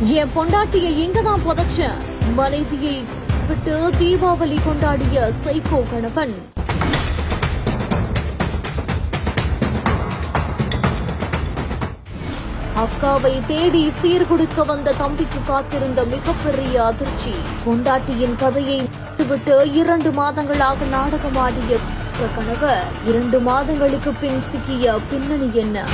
என் பொண்டாட்டியை இங்கதான் புதைச்சேன் மனைவியை விட்டு தீபாவளி கொண்டாடிய சைக்கோ கணவன். அக்காவை தேடி சீர்குடுக்க வந்த தம்பிக்கு காத்திருந்த மிகப்பெரிய அதிர்ச்சி. பொண்டாட்டியின் கதையை விட்டு இரண்டு மாதங்களாக நாடகமாடிய கணவர் இரண்டு மாதங்களுக்கு பின் சிக்கிய பின்னணி என்ன?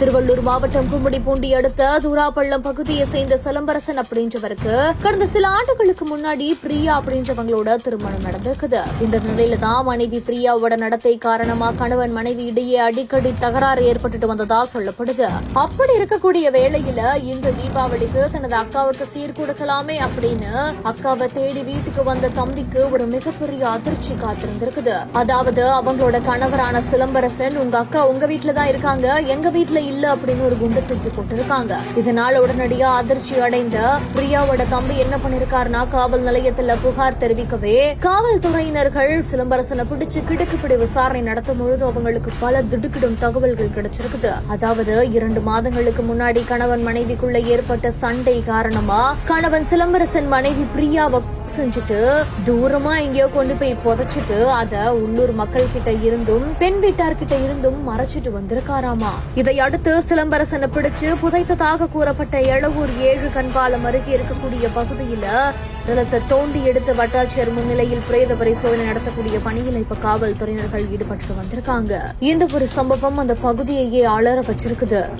திருவள்ளூர் மாவட்டம் கும்மிடிப்பூண்டி அடுத்த தூராப்பள்ளம் பகுதியை சேர்ந்த சிலம்பரசன் அப்படின்றவருக்கு கடந்த சில ஆண்டுகளுக்கு முன்னாடி பிரியா அப்படின்றவங்களோட திருமணம் நடந்திருக்குது. இந்த நிலையில தான் மனைவி பிரியாவோட நடத்தை காரணமா கணவன் மனைவி இடையே அடிக்கடி தகராறு ஏற்பட்டுட்டு வந்ததா சொல்லப்படுது. அப்படி இருக்கக்கூடிய வேளையில இந்த தீபாவளிக்கு தனது அக்காவுக்கு சீர் கொடுக்கலாமே அப்படின்னு அக்காவை தேடி வீட்டுக்கு வந்த தம்பிக்கு ஒரு மிகப்பெரிய அதிர்ச்சி காத்திருந்திருக்குது. அதாவது அவங்களோட கணவரான சிலம்பரசன் உங்க அக்கா உங்க வீட்டுல தான் இருக்காங்க. எங்க வீட்டுல இல்ல அப்படின்னு ஒரு குண்டு தூக்கி போட்டிருக்காங்க. இதனால உடனடியா அதிர்ச்சி அடைந்த பிரியாவோட தம்பி என்ன பண்ணிருக்காருன்னா காவல் நிலையத்துல புகார் தெரிவிக்கவே காவல்துறையினர்கள் சிலம்பரசனை பிடிச்சு கிடுக்குப்பிடி விசாரணை நடத்தும் பொழுது அவங்களுக்கு பல திடுக்கிடும் தகவல்கள் கிடைச்சிருக்குது. அதாவது இரண்டு மாதங்களுக்கு முன்னாடி கணவன் மனைவிக்குள்ள ஏற்பட்ட சண்டை காரணமா கணவன் சிலம்பரசன் மனைவி பிரியாவை செஞ்சுட்டு தூரமா எங்கேயோ கொண்டு போய் புதைச்சிட்டு அத உள்ளூர் மக்கள் கிட்ட இருந்தும் பெண் வீட்டார்கிட்ட இருந்தும் மறைச்சிட்டு வந்திருக்காராமா? இதை அடுத்து சிலம்பரசனை பிடிச்சு புதைத்ததாக கூறப்பட்ட எளவூர் ஏழு கண்பாலம் அருகே இருக்கக்கூடிய பகுதியில நிலத்தை தோண்டி எடுத்து வட்டாட்சியர் முன்னிலையில் பிரேத பரிசோதனை நடத்தக்கூடிய பணியில் இப்ப காவல்துறையினர்கள் ஈடுபட்டு வந்திருக்காங்க. இந்த ஒரு சம்பவம் அந்த பகுதியையே அலற வச்சிருக்குது.